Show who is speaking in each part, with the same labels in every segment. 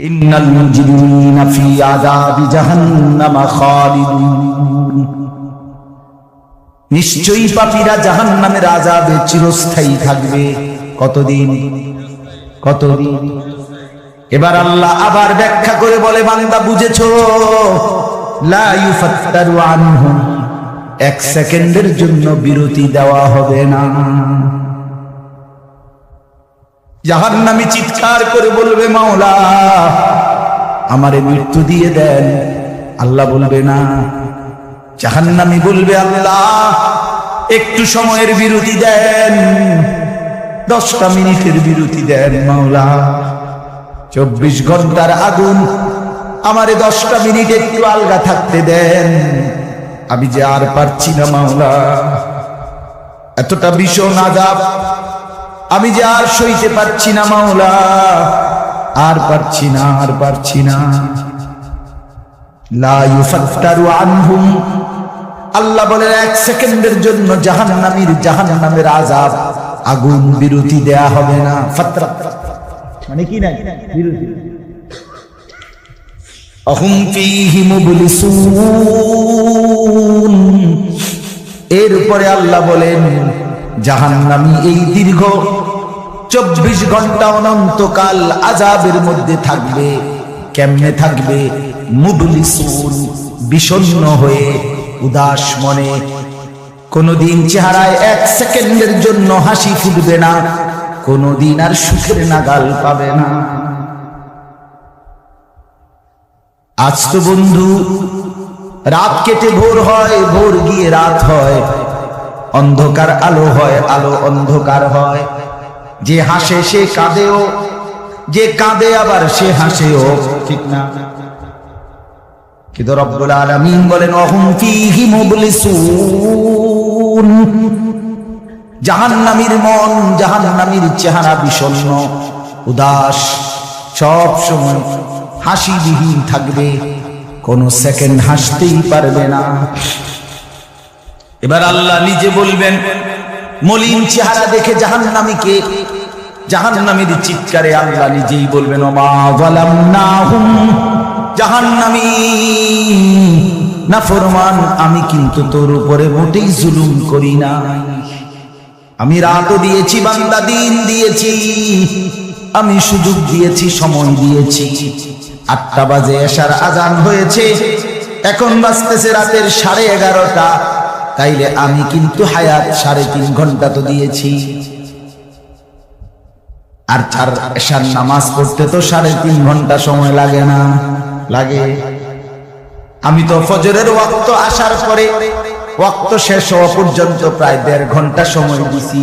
Speaker 1: إن المجرمين في عذاب جهنم خالدون নিশ্চয়ই পাপীরা জাহান্নামের আযাবে চিরস্থায়ী থাকবে কতদিন কতদিন এবার আল্লাহ আবার ব্যাখ্যা করে বলে বান্দা বুঝেছো লা ইউফাত্তারু আনহুম এক সেকেন্ডের জন্য বিরতি দেওয়া হবে না জাহান্নামী চিৎকার করে বলবে, মাওলা, আমারে মৃত্যু দিয়ে দেন। আল্লাহ বলবে, না। জাহান্নামী বলবে, আল্লাহ, একটু সময়ের বিরতি দেন। দশটা মিনিটের বিরতি দেন, মাওলা। চব্বিশ ঘণ্টার আগুন, আমারে দশটা মিনিট একটু আলগা থাকতে দেন। আমি যে আর পারছি না, মাওলা। এতটা ভীষণ আজাব। আমি যে আর সইতে পারছি না, মাওলা। আর পারছি না, আর পারছি না। আল্লাহ বলেন, এক সেকেন্ডের জন্য আগুন বিরতি দেয়া হবে না। ফাত্রা। মানে কি বিরতি। মুবলিসুন। এরপরে আল্লাহ বলেন জাহান্নামী এই দীর্ঘ চব্বিশ ঘণ্টা অনন্তকাল আজাবের মধ্যে থাকবে। কেমনে থাকবে? মুবলিসুন, বিষণ্ণ হয়ে, উদাস মনে। কোনদিন চেহারায় এক সেকেন্ডের জন্য হাসি ফুটবে না, কোনদিন আর সুখের নাগাল পাবে না। আজ তো বন্ধু, রাত কেটে ভোর হয়, ভোর গিয়ে রাত হয়। অন্ধকার আলো হয়, আলো অন্ধকার হয়। যে হাসে সে কাঁদেও, যে কাঁদে আবার সে হাসেও, ঠিক না? কিন্তু রব্বুল আলামিন বলেন, অহুম ফীহি মুবলিসুন। জাহান্নামীর মন, জাহান্নামীর চেহারা বিষণ্ণ উদাস, সব সময় হাসিবিহীন থাকবে। কোন সেকেন্ড হাসতেই পারবে না। এবার আল্লাহ নিজে বলবেন, মলিন চেহারা দেখে জাহান্নামীকে, জাহান্নামীর চিৎকারে আল্লাহ নিজেই বলবেন যালামনাহুম জাহান্নামী। না ফরমান, আমি কিন্তু তোর উপরে মোটেই জুলুম করি না আমি রাতও দিয়েছি, বান্দা দিন দিয়েছি। আমি সুযোগ দিয়েছি, সময় দিয়েছি। আটটা বাজে এসার আজান হয়েছে। এখন বাজতেছে রাতের সাড়ে এগারোটা। তাইলে আমি কিন্তু হায়াত সাড়ে তিন ঘণ্টা তো দিয়েছি। আর চার এসার নামাজ পড়তে তো সাড়ে তিন ঘণ্টা সময় লাগে না। লাগে। আমি তো ফজরের ওয়াক্ত আসার পরে ওয়াক্ত শেষ হওয়া পর্যন্ত প্রায় দেড় ঘণ্টা সময় দিছি।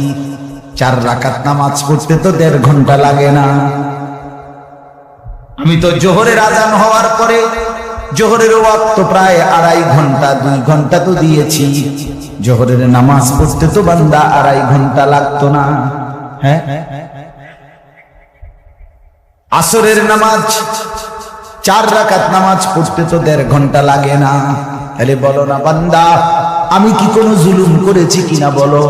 Speaker 1: চার রাকাত নামাজ পড়তে তো দেড় ঘণ্টা লাগে না। আমি তো জোহরের আজান হওয়ার পরে জোহরের ওয়াক্ত প্রায় আড়াই ঘণ্টা, দুই ঘণ্টা তো দিয়েছি। জোহরের নামাজ পড়তে তো বান্দা আড়াই ঘণ্টা লাগতো না। হ্যাঁ? আসরের নামাজ, চার রাকাত নামাজ পড়তে তো দেড় ঘণ্টা লাগে না। তাহলে বলো না বান্দা, আমি কি কোনো জুলুম করেছি কিনা বলো?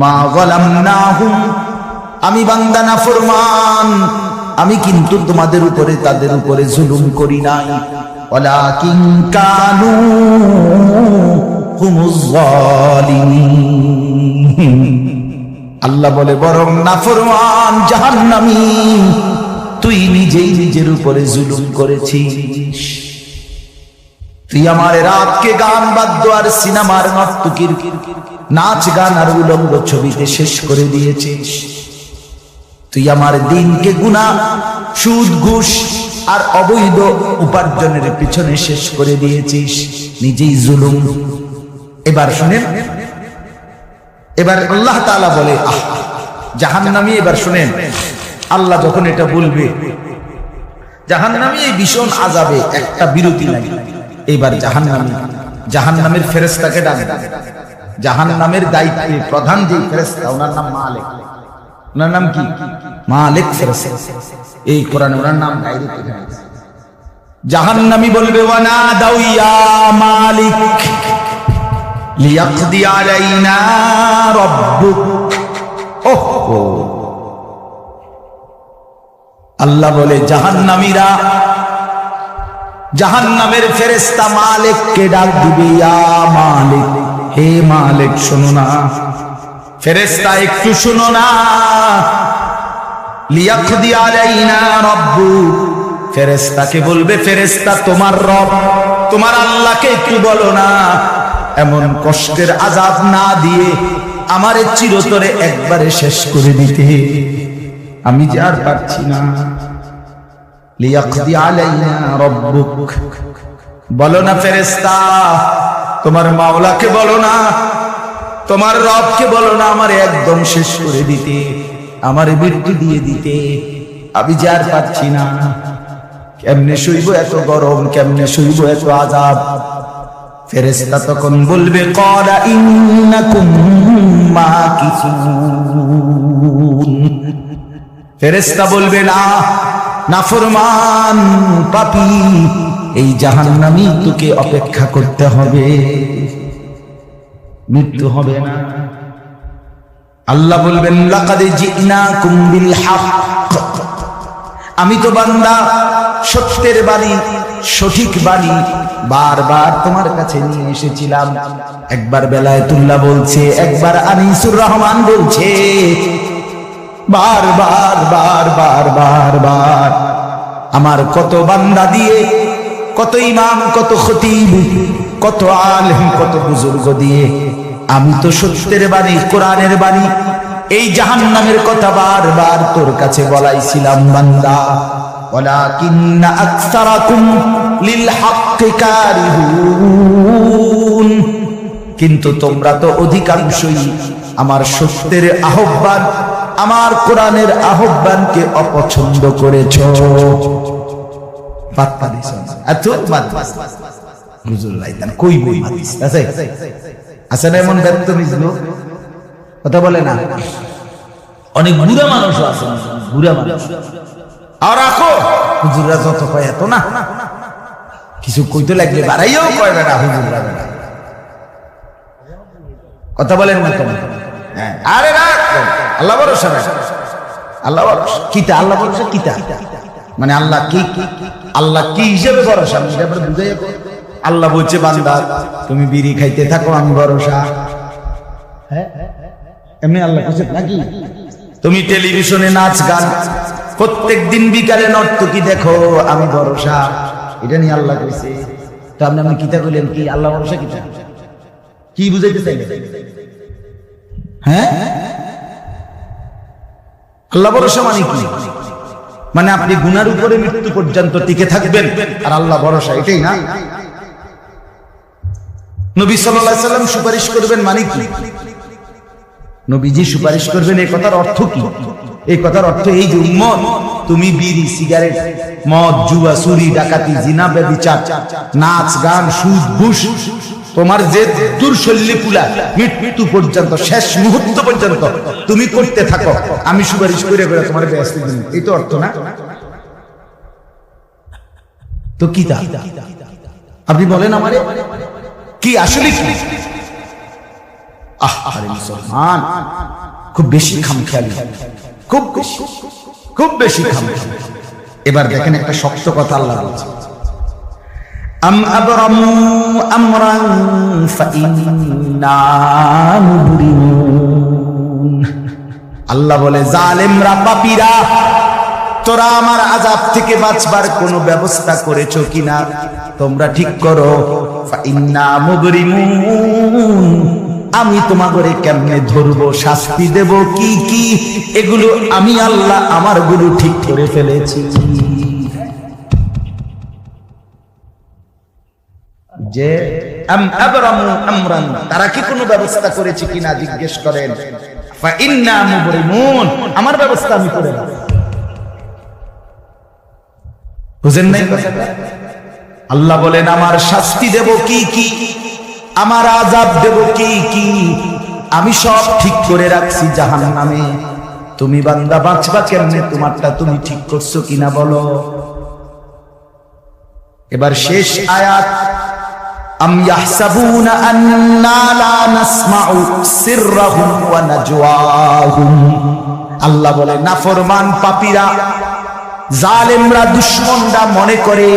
Speaker 1: মা গলাম না হুম আমি বান্দা না ফরমান আমি কিন্তু তোমাদের উপরে, তাদের উপরে জুলুম করি নাই। ওয়ালাকিন কানু হুমুজ জালিমিন। আল্লাহ বলে, বরং নাফরমান জাহান্নামী, তুই নিজেই নিজের উপরে জুলুম করেছিস। তুই আমার রাতকে গান, বাদ্য আর সিনেমার নর্তকীর নাচ গান আর উলঙ্গ ছবিতে শেষ করে দিয়েছিস। তুই আমার দিনকে গুণা সুদ, ঘুষ আর অবৈধ উপার্জনের পিছনে শেষ করে দিয়েছিস। নিজেই জুলুম। এবার শুনেন। এবার আল্লাহ তাআলা বলে, আহ, জাহান্নামী এবার শুনেন। আল্লাহ যখন এটা বলবে, জাহান্নামী এই ভীষণ আজাবে একটা বিরতি নাই। এইবার জাহান্নামী, জাহান্নামের ফেরেস্তাকে ডাকে। জাহান্নামের দায়িত্বে প্রধান যে ফেরেস্তা ওনার নাম মালিক। ওনার নাম কি? মালিক এই কোরআনে ওনার নাম ডাইরেক্ট জাহান্নামী বলবে, ওয়ানা মালিক, লিয়াকদি আলাইনা রব্বুক। আল্লাহ বলে, জাহান্নামীরা, জাহান্নামের ফেরেস্তা মালিককে ডাক দিবে, ইয়া মালিক, হে মালিক, শোনো না। ফেরেস্তা একটু শোনো না। লিয়াখদি আলাইনা রব্বু। ফেরেস্তাকে বলবে ফেরেস্তা তোমার রব, তোমার আল্লাহকে একটু বলো না। এমন কষ্টের আজাব না দিয়ে আমারে চিরতরে একবারে শেষ করে দিতে। আমি যে আর পারছি না। লিয়াকদি আলাইনা বলো না ফেরেস্তা তোমার মাওলাকে বলো না। তোমার রবকে বলো না আমার একদম শেষ করে দিতে। আমার মৃত্যু দিয়ে দিতে। আমি যে আর পাচ্ছি না। কেমনে শুইব এত গরম, কেমনে শুইব এত আজাব? ফেরেস্তা তখন বলবে করা ইন্নাকুম মাকিসুন ফেরেস্তা বলবে, না, নাফরমান পাপি, এই জাহান্নামী তোকে অপেক্ষা করতে হবে। মৃত্যু হবে না। আল্লাহ বলবেন আমি তো বান্দা, সত্যের বাণী, সঠিক বাণী বারবার তোমার কাছে নিয়ে এসেছিলাম। একবার বেলায় তুল্লা বলছে, একবার আনিসুর রহমান বলছে বার বার বার বার বার বার আমার কত বান্দা দিয়ে, কত ইমাম, কত খতিব কত আলেম কত বুজুর্গ দিয়ে আমি তো সত্যের বাণী কোরআনের বাণী এই জাহান্নামের কথা বারবার তোর কাছে বলাইছিলাম বান্দা ولكن أكثركم للحق كارهون কিন্তু তোমরা তো অধিকাংশই আমার সত্যের আহ্বান আমার কোরআনের আহ্বানকে অপছন্দ করেছ পাত্তা দিছ না। এত বাদ হুজুর রাইতান কই বই? হাদিস আছে? আছে না এমন ব্যক্ত মিজলো কথা বলে না। অনেক বুড়া মানুষ আছে। বুড়া মানুষ। আর রাখো। হুজুররা যত কয় এত না। কিছু কইতে লাগলে বাড়াইও কয় বেটা হুজুররা। বেটা কথা বলেন না তুমি হ্যাঁ, আরে রাখ। আল্লাহ ভরসা রাখ। আল্লাহ ভরসা। কিতা? আল্লাহ ভরসা কিতা? মানে আল্লাহ কি? আল্লাহ কি হিসেবে ভরসা? আমি এটা বুঝাই আল্লাহ বলছে বান্দা তুমি বিড়ি খাইতে থাকো আমি ভরসা। হ্যাঁ এমনি আল্লাহ বলছে নাকি? তুমি টেলিভিশনে নাচ গান প্রত্যেক দিন বিকালে নর্তকি দেখো আমি ভরসা। এটা নিয়ে আল্লাহ কইছে। তো আপনি আপনি কিতা কইলেন কি? আল্লাহ ভরসা কিতা? কি বুঝাইতে চাইলেন? হ্যাঁ? আল্লাহ ভরসা মানে কি? মানে আপনি গুনার উপরে মৃত্যু পর্যন্ত টিকে থাকবেন আর আল্লাহ ভরসা এটাই না? মানে তোমার যে পুলা, মৃত্যু পর্যন্ত, শেষ মুহূর্ত পর্যন্ত তুমি করতে থাকো। আমি সুপারিশ করে করে তোমার ব্যস্ত দিন। এই তো অর্থ না? তো কি আপনি বলেন কি আসলে মুসলমান, খুব বেশি খামখেয়ালি। খুব খুব বেশি খামখেয়ালি। এবার দেখেন একটা শক্ত কথা আল্লাহ আম আবরামু আমরান আল্লাহ বলে, জালেমরা পাপীরা তোরা আমার আজাব থেকে বাঁচবার কোনো ব্যবস্থা করেছ কিনা? তোমরা ঠিক করো। আমি তোমাগরে কেমনে ধরবো? শাস্তি দেব কি কি? এগুলো আমি আল্লাহ আমার গুরু ঠিক করে ফেলেছি। যে তারা কি কোনো ব্যবস্থা করেছে কিনা জিজ্ঞেস করেন। আমার ব্যবস্থা আমি করে দেব বুঝেন নাই? আল্লাহ বলেন, আমার শাস্তি দেব কি কি? আমার আজাব দেব কি কি? আমি সব ঠিক করে রাখছি জাহান নামে তুমি বান্দা, বাঁচবা কেমনে? তোমারটা তুমি ঠিক করছ কিনা বলো? এবার শেষ আয়াত, আম ইয়াহসাবুনা আন্না লা নাসমাউ সিররাহুম ওয়া নাজওয়াহুম। আল্লাহ বলে নাফরমান পাপীরা জালেমরা দুশ্মনরা মনে করে,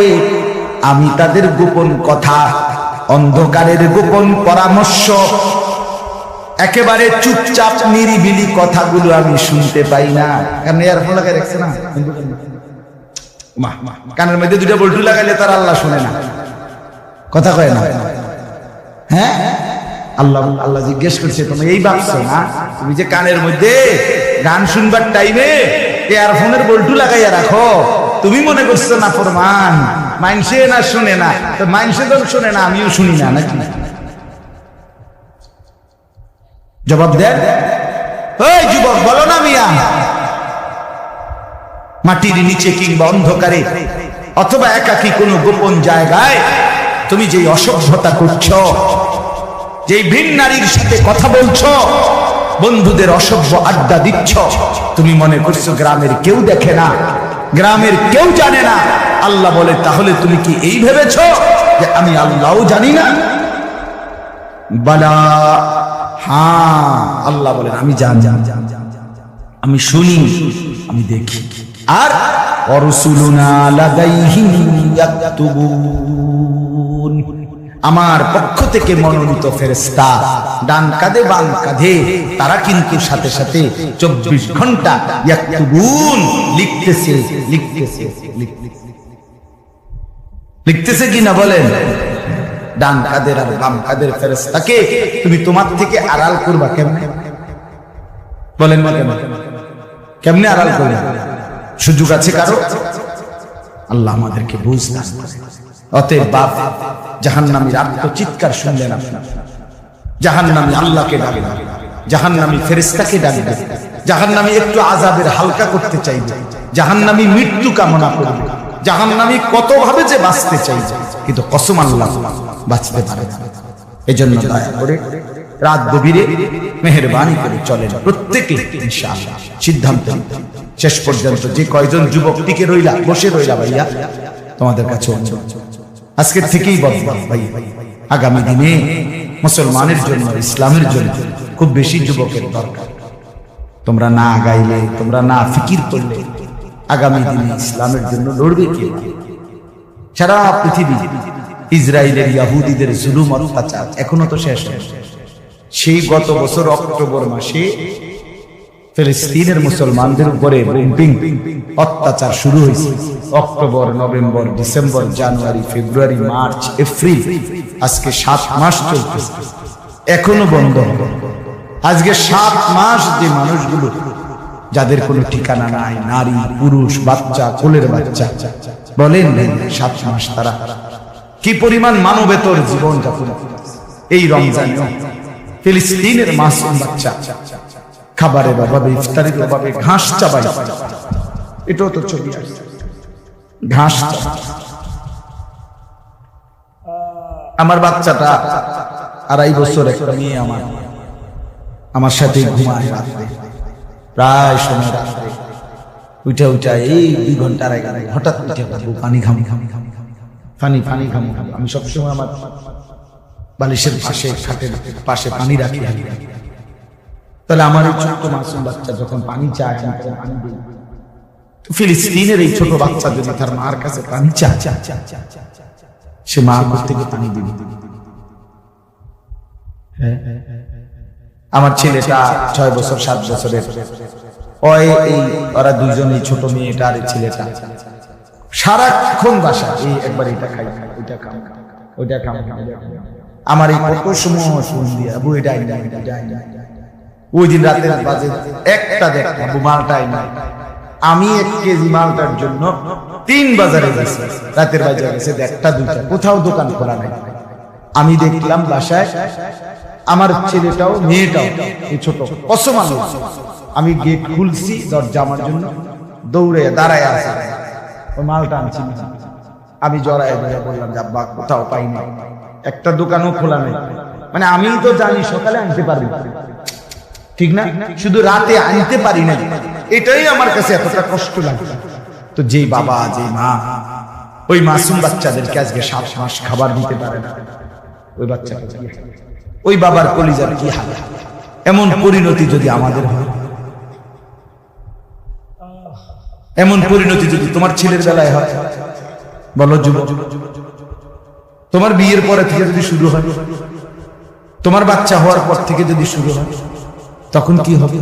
Speaker 1: আমি তাদের গোপন কথা, অন্ধকারের গোপন পরামর্শ, একেবারে চুপচাপ নিরিবিলি কথাগুলো আমি শুনতে পাই না। কারণ ইয়ারফোন লাগাই রাখছে না? কানের মধ্যে দুটো বল্টু লাগাইলে তার আল্লাহ শুনে না। কথা কয় না? হ্যাঁ? আল্লাহ আল্লাহ জিজ্ঞেস করছে তুমি এই ভাবছ না? তুমি যে কানের মধ্যে গান শুনবার টাইমে ইয়ারফোনের বল্টু লাগাইয়া রাখো। তুমি মনে করছ না ফরমান? মাইনসে না শুনে না? তো মাইনসে যখন শুনে না, আমিও শুনি না নাকি? জবাব দেন ওই যুবক, বলো না মিয়া। মাটির নিচে কিংবা অন্ধকারে, অথবা একাকী কোনো গোপন জায়গায়, তুমি যে অসভ্যতা করছ যে ভিন নারীর সাথে কথা বলছো বন্ধুদের অসভ্য আড্ডা দিচ্ছ। তুমি মনে করছ গ্রামের কেউ দেখে না? গ্রামের কেউ জানে না? আল্লাহ বলে, তাহলে তুমি কি এই ভেবেছ যে আমি আল্লাহও জানি না? বালা হ্যাঁ আল্লাহ বলেন আমি জান জান জান। আমি শুনি, আমি দেখি। আর, অরসুলুনা লাদাইহিম ইয়াকতুবুন। আমার পক্ষ থেকে মনোনীত ফেরেস্তা ডান কাঁধে বাম কাঁধে তারা কিন্তু সাথে সাথে চব্বিশ ঘণ্টা লিখতেছে লিখতেছে লিখতেছে। লিখতেছে কি না বলেন? ডান কাদের আর বাম কাদের ফেরেস্তাকে তুমি তোমার থেকে আড়াল করবা কেমনে? বলেন কেমনে আড়াল করবে? সুযোগ আছে কারও? আল্লাহ আমাদেরকে বুঝলাম অতএব বাপ জাহান্নামীর আত্মচিৎকার শুনলেন আপনার জাহান্নামী আল্লাহকে ডাকবে জাহান্নামী ফেরেস্তাকে ডাকবে জাহান্নামী একটু আজাবের হালকা করতে চাইবে। জাহান্নামী মৃত্যু কামনা করবে। জাহান্নামী কত ভাবে যে বাঁচতে চাইছে কিন্তু কসম আল্লাহ বাঁচতে পারে এজন্য দয়া করে রাত গভীরে মেহরবানি করে চলেন প্রত্যেকে ইনশাআল্লাহ। সিদ্ধান্ত শেষ পর্যন্ত যে কয়জন যুবক টিকে রইলা, বসে রইলা ভাইয়া, তোমাদের কাছে অনুরোধ। আজকের থেকেই বলব ভাই। আগামী দিনে মুসলমানের জন্য, ইসলামের জন্য খুব বেশি যুবকের দরকার। তোমরা না গাইলে তোমরা না ফিকির করলে, আগামী দিনে ইসলামের জন্য লড়বে কে? সারা পৃথিবী ইসরায়েলের ইয়াহুদিদের জুলুম, অত্যাচার এখনও তো শেষ। সেই গত বছর অক্টোবর মাসে ফিলিস্তিনের মুসলমানদের উপরে বোম্বিং অত্যাচার শুরু হয়েছে। October, November, December, January, February, March, April, আজকে সাত মাস চলতেছে এখনও বন্ধ। আজকে সাত মাস যে মানুষগুলো, যাদের কোনো ঠিকানা নাই, নারী, পুরুষ, বাচ্চা, কোলের বাচ্চা, বলেন সাত মাস তারা কি পরিমাণ মানবেতর জীবন যাপন। এই রমজানে ফিলিস্তিনের মাসুম বাচ্চা খাবারের অভাবে, ইফতারির অভাবে ঘাস চাবাই। এটাও তো আসছে। ঘাস আমার বাচ্চাটা আড়াই বছর একটা মেয়ে আমার। আমার সাথে ঘুমায় রাত্রে। প্রায় সময় রাত্রে। উঠে উঠে, এই দুই ঘণ্টা আড়াই ঘণ্টা হঠাৎ উঠে বাবু পানি ঘামি ঘামি ঘামি পানি পানি ঘামি ঘামি আমি সবসময় আমার বালিশের পাশে, খাটের পাশে পানি রাখি তাহলে আমার এই ছোট্ট মাসুম বাচ্চা যখন পানি চায় পানি ফিলিস্তিনের এই ছোট বাচ্চা যদি তার মার কাছে পানি চায়, সে মা থেকে পানি দিবে। হ্যাঁ আমার ছেলেটা ছয় বছর, সাত বছরের। ওই, এই, ওরা দুইজনই ছোট মেয়েটা আর এই ছেলেটা। সারাক্ষণ বাসা এই একবার এটা খাই, ওইটা ওইটা আমার এই কত সময়। ওই দিন রাতে বাজে একটা দেখ মালটাই নাই। আমি এক কেজি মালটার জন্য তিন বাজারে গেছি। রাতের বাজারে গেছে একটা দুইটা। কোথাও দোকান খোলা নাই। আমি দেখলাম বাসায় আমার ছেলেটাও, মেয়েটাও, এই ছোট আলো। আমি গেট খুলছি দরজা আমার জন্য। দৌড়ে দাঁড়ায় আছে। ওই মালটা আনছি। আমি জড়ায় ধরে বললাম, যে আব্বা কোথাও পাই না একটা দোকানও খোলা নেই। মানে আমি তো জানি সকালে আনতে পারবি। ঠিক না? শুধু রাতে আনতে পারি না এটাই আমার কাছে এতটা কষ্ট লাগে। তো যে বাবা যেই মা ওই মাসুম বাচ্চাদেরকে আজকে সাত মাস খাবার দিতে পারে না। ওই হবে? ওই বাবার কলিজার কি হাল? এমন পরিণতি যদি আমাদের হয়? এমন পরিণতি যদি তোমার ছেলের বেলায় হয়? বলো যুবক তোমার বিয়ের পরে থেকে যদি শুরু হয়? তোমার বাচ্চা হওয়ার পর থেকে যদি শুরু হয়? তখন কি হবে?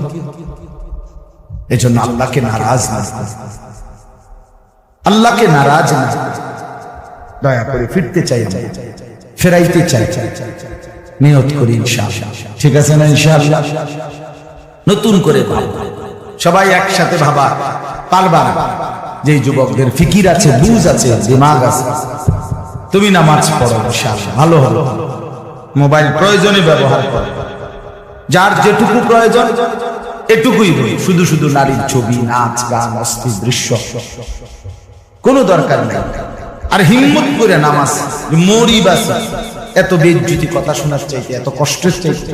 Speaker 1: এজন্য আল্লাহকে নারাজ না। আল্লাহকে নারাজ না। দয়া করে ফিরতে চাই। ফেরাইতে চাই। নিয়ত করি ঠিক আছে না ইনশাআল্লাহ? নতুন করে সবাই একসাথে ভাবা। পারবা যে যুবকদের ফিকির আছে, বুঝ আছে, দিমাগ আছে। তুমি নামাজ পড়ো ভালো হলো মোবাইল প্রয়োজনে ব্যবহার করো। যার যেটুকু প্রয়োজন, এটুকুই বলি। শুধু শুধু নারীর ছবি, নাচ, গান, অস্থির দৃশ্য, কোনো দরকার নেই। আর হিম্মত করে নামাজ, মরি বাসি। এত বেজ্জুতি কথা শোনার চাইতে, এত কষ্টের চাইতে,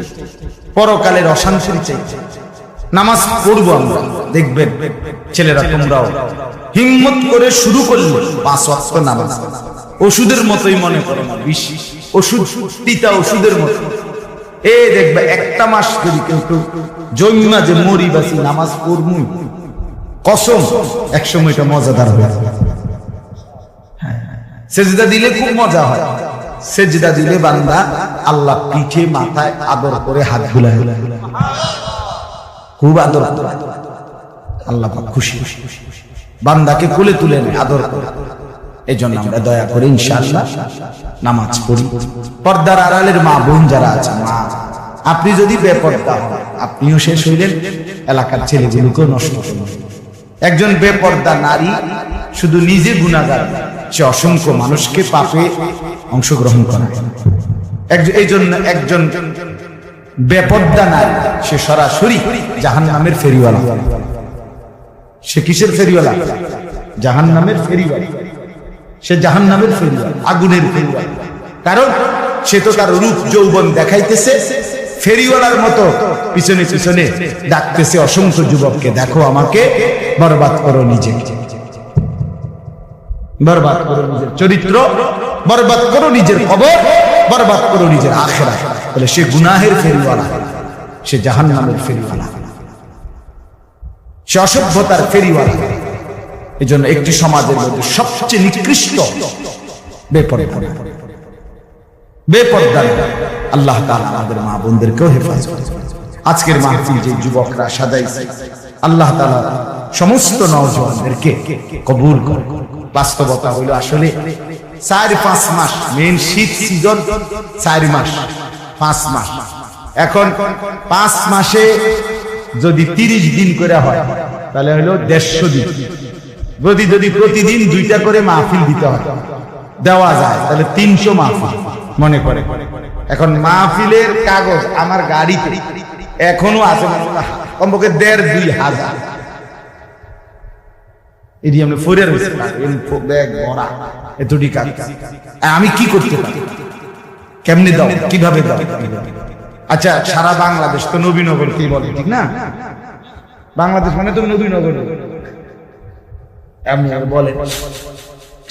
Speaker 1: পরকালের অশান্তির চাইতে। নামাজ পড়ব আমরা, দেখবেন ছেলেরা তোমরাও। হিম্মত করে শুরু করলে পাঁচ ওয়াক্ত নামাজ। ওষুধের মতোই মনে করো না, বিষ। ওষুধ, তিতা ওষুধের মতো। এ দেখবে একটা মাস যদি কেউ জন্মা যে মরি বাসি নামাজ পড়মুই। কসম এক সময় এটা মজাদার হয়ে সেজদা দিলে খুব মজা হয়। সেজদা দিলে বান্দা আল্লাহ পিঠে, মাথায় আদর করে হাত বুলায়। খুব আদর। আল্লাহ পাক খুশি। বান্দাকে কোলে তুলে নেয়, আদর করে। এই জন্য আমরা দয়া করে ইনশাআল্লাহ নামাজ পড়ি। পর্দার আড়ালের মা বোন যারা আছে মা আপনি যদি বেপর্দা হন আপনিও শেষ হইলেন এলাকার ছেলেগুলোকেও নষ্ট করলেন একজন বেপর্দা নারী শুধু নিজে গুণাগার সে অসংখ্য মানুষকে পাপে অংশগ্রহণ করে। একজন- এই জন্য একজন বেপর্দা নারী সে সরাসরি জাহান নামের ফেরিওয়ালা। সে কিসের ফেরিওয়ালা? জাহান নামের ফেরিওয়ালা। সে জাহান নামের ফেরিওয়ালা আগুনের ফেরিওয়ালা কারণ সে তো তার রূপ যৌবন দেখাইতেছে, ফেরিওয়ালার মতো পিছনে পিছনে ডাকতেছে, অসংখ্য যুবককে দেখো আমাকে, বরবাদ করো নিজে বরবাদ করো নিজের চরিত্র, বরবাদ করো নিজের খবর, বরবাদ করো নিজের আখেরা। তাহলে সে গুনাহের ফেরিওয়ালা, সে জাহান নামের ফেরিওয়ালা। সে অসভ্যতার ফেরিওয়ালা। এই জন্য একটি সমাজের মধ্যে সবচেয়ে নিকৃষ্ট আল্লাহ আমাদের মা বোনদেরকেও হেফাজত আজকের মাহফিল যে যুবকরা সাজাইছে, আল্লাহ তাআলা সমস্ত নওজওয়ানদেরকে কবুল করুন। বাস্তবতা হইল আসলে চার পাঁচ মাস মেন শীত সিজন চার মাস, পাঁচ মাস। এখন পাঁচ মাসে যদি তিরিশ দিন করে হয়, তাহলে হলো দেড়শো দিন। যদি যদি প্রতিদিন দুইটা করে মাহফিল দিতে হয়, দেওয়া যায়, তাহলে তিনশো মাহফিল মনে করে। এখন মাহফিলের কাগজ আমার গাড়িতে, এখনও আছে কমপক্ষে দেড় দুই হাজার। আমি কি করতে পারি? কেমনি দাও? কীভাবে দাও? আচ্ছা সারা বাংলাদেশ তো নবীনগর কি বলে, ঠিক না? বাংলাদেশ মানে তো নবীনগর। এমনি বলে।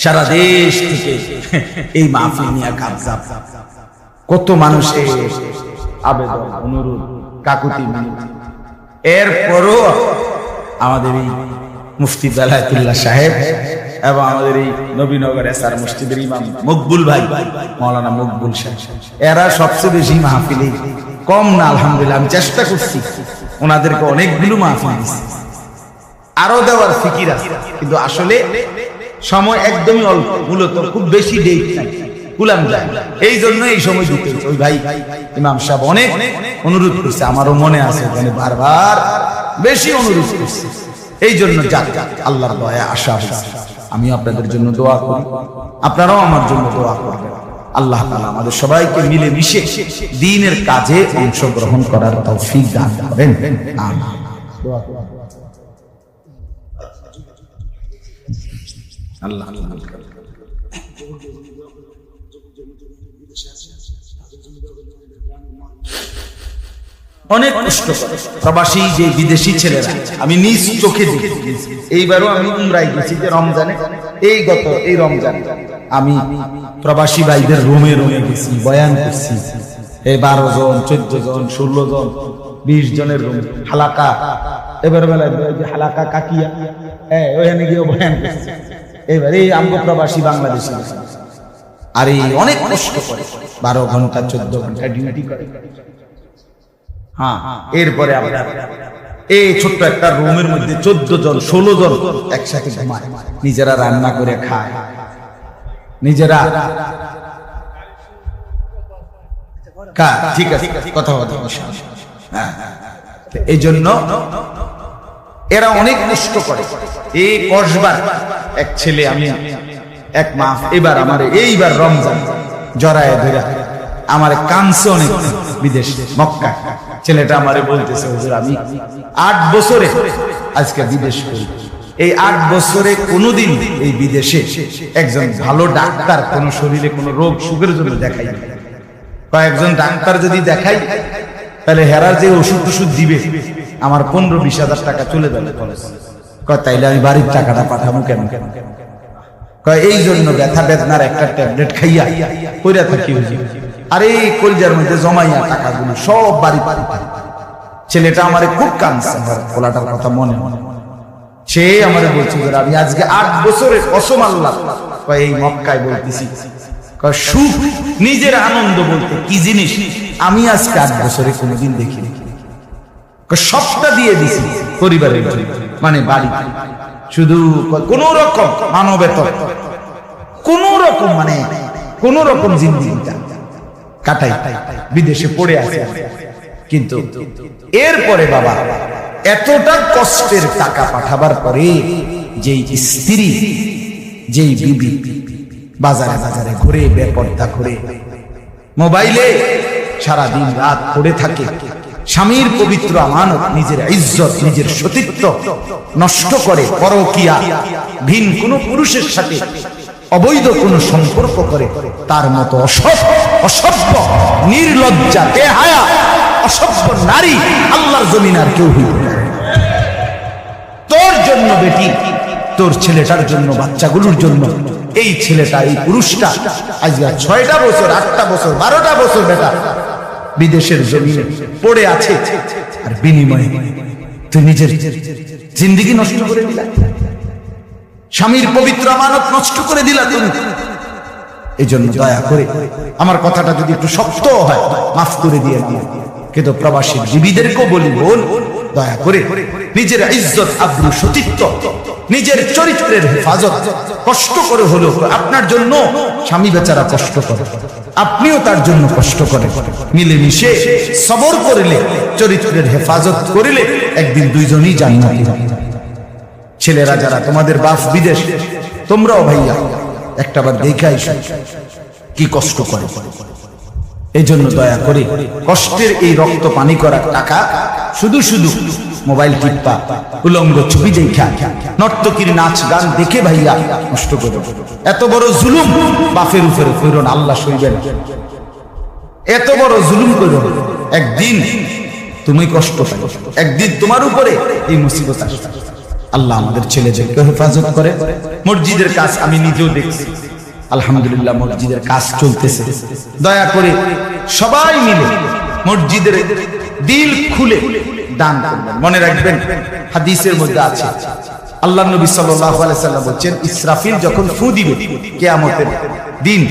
Speaker 1: সারা দেশ থেকে এই নিয়ে কত আবেদন, অনুরোধ, কাকুতি এরপরও আমাদের এই মুফতি বেলায়তুল্লাহ সাহেব এবং আমাদের এই নবীনগর এসার মসজিদের ইমাম মকবুল ভাই, মৌলানা মকবুল সাহেব, এরা সবচেয়ে বেশি মাহফিলে কম না, আলহামদুলিল্লাহ, আমি চেষ্টা করছি। ওনাদেরকে অনেকগুলো মাহফিল দিচ্ছি আরও দেওয়ার ফিকির আছে। কিন্তু আসলে সময় একদমই অল্প, মূলত খুব বেশি ডেট এই জন্য এই সময় দিতে ওই ভাই, ইমাম সাহেব অনেক অনুরোধ করছে, আমারও মনে আছে বারবার বেশি অনুরোধ করছে। এই জন্য যাক, আল্লাহর দয়া, আশা আমি আপনাদের জন্য দোয়া করি। আপনারাও আমার জন্য দোয়া করবেন। আল্লাহ তাআলা আমাদের সবাইকে মিলে মিশে দিনের কাজে অংশগ্রহণ করার তৌফিক দান করুন। আল্লাহ আল্লাহ অনেক কষ্ট প্রবাসী যে বিদেশি ছেলেরা, আমি নিজ চোখে দেখি। এইবারও আমি উমরাই গেছি যে রমজানে। এই গত এই রমজানে আমি প্রবাসী ভাইদের রুমে রুমে গেছি, বয়ান করছি। এই বারো জন, চোদ্দ জন, ষোলো জন, বিশ জনের রুম। হালাকা এবার বেলায় হালাকা কাকিয়া। হ্যাঁ ওখানে গিয়ে বয়ান এবার এই আমগো প্রবাসী বাংলাদেশি। আর এই অনেক কষ্ট করে। বারো ঘণ্টা, চোদ্দ ঘণ্টা ডিউটি করে। হ্যাঁ এরপরে আমরা এই ছোট্ট একটা রুমের মধ্যে চোদ্দ জন, ষোলো জন একসাথে ঘুমায়। নিজেরা রান্না করে খায়। নিজেরা ঠিক আছে, কথা কথা হ্যাঁ এই জন্য এরা অনেক কষ্ট করে। এই কসবার এক ছেলে আমি, এক মাস এবার আমার এইবার রমজান জরায় ধরে আমার কানছে অনেক বিদেশ মক্কা ছেলেটা আমারে বলতেছে, হুজুর, আমি আট বছরে আজকে বিদেশ করি। এই আট বছরে কোনোদিন এই বিদেশে একজন ভালো ডাক্তার কোন শরীরে কোনো রোগ সুখের জন্য দেখাই। কয়েকজন ডাক্তার যদি দেখাই, তাহলে হেরার যে ওষুধ টষুধ দিবে আমার পনেরো বিশ হাজার টাকা চলে যাবে। কয়, তাইলে আমি বাড়ির টাকাটা পাঠাবো কেন? কয়, এই জন্য ব্যথা বেদনার একটা ট্যাবলেট খাইয়া কইরা থাকি। আর এই কলজার মধ্যে জমাইয়া টাকাগুলো সব বাড়ি বাড়ি ছেলেটা আমারে খুব কানছে, আমার কথা মনে মনে সে আমারে বলছে আমি আজকে আট বছরের কয়, এই মক্কায় বলতেছি। সুখ, নিজের আনন্দ বলতে কি জিনিস? আমি আজকে আট বছরে কোনোদিন দেখিনি। সবটা দিয়ে দিছি পরিবারের জন্য, মানে বাড়ি। শুধু কোন রকম মানবেতর কোন রকম মানে কোন রকম জিন্দিগিটা কাটাই বিদেশে পড়ে আছে কিন্তু এরপরে বাবা এতটা কষ্টের টাকা পাঠাবার পরে যেই স্ত্রী যেই বিবি বাজারে বাজারে ঘুরে বেপর্দা ঘুরে মোবাইলে সারা দিন রাত পড়ে থাকে স্বামীর পবিত্র আমানত, নিজের ইজ্জত, নিজের সতীত্ব নষ্ট করে পরকিয়া, ভিন কোন পুরুষের সাথে অবৈধ কোন সম্পর্ক করে, তার মতো অসভ্য অসভ্য, নির্লজ্জা, বেহায়া, অসভ্য নারী আল্লাহর জমিন আর কেউ হইতে তোর জন্য বেটি, তোর ছেলেটার জন্য, বাচ্চাগুলোর জন্য, এই ছেলেটা, এই পুরুষটা, আজকে ছয়টা বছর, আটটা বছর, বারোটা বছর বেটা বিদেশের জমিনে পড়ে আছে। আর বিনিময়ে তুই নিজের জিন্দিগি নষ্ট করে দিলা। স্বামীর পবিত্র আমানত নষ্ট করে দিলা তুমি। এই জন্য দয়া করে আমার কথাটা যদি একটু শক্ত হয়, মাফ করে দিয়ে দিয়ে কিন্তু প্রবাসী জীবীদেরকেও বলি বোন দয়া করে নিজের ইজ্জত, আব্রু, সতীত্ব, নিজের চরিত্রের হেফাজত কষ্ট করে হলো আপনার জন্য স্বামী বেচারা কষ্ট করে। আপনিও তার জন্য কষ্ট করে মিলেমিশে সবর করিলে, চরিত্রের হেফাজত করিলে একদিন দুইজনই জান্নাতি ছেলেরা যারা তোমাদের বাপ বিদেশ, তোমরাও ভাইয়া, একটা বার দেখে কি কষ্ট করে। এই জন্য দয়া করে কষ্টের এই রক্ত পানি করার টাকা শুধু শুধু মোবাইল টিপ্পা, উলঙ্গ ছবি দেখা নর্তকীর নাচ গান দেখে ভাইয়া নষ্ট করো এত বড় জুলুম, বাপের উপরে ফেরন আল্লাহ সইবেন। এত বড় জুলুম করো একদিন তুমি কষ্ট একদিন তোমার উপরে এই মুসিবত আসবে। আল্লাহ আমাদের ছেলেদেরকে হেফাজত করে। মসজিদের কাজ আমি নিজেও দেখছি। আলহামদুলিল্লাহ মসজিদের কাজ চলতেছে। দয়া করে সবাই মিলে মসজিদের দিল খুলে। দান করবেন। মনে রাখবেন, হাদিসের মধ্যে আছে। আল্লাহ নবী সাল্লাল্লাহু আলাইহি সাল্লাম বলেন ইসরাফিল যখন ফু দিবে, কিয়ামতের দিন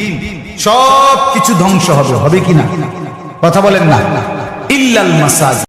Speaker 1: সব কিছু ধ্বংস হবে। হবে কিনা? কথা বলেন না। ইল্লাল মাসাজ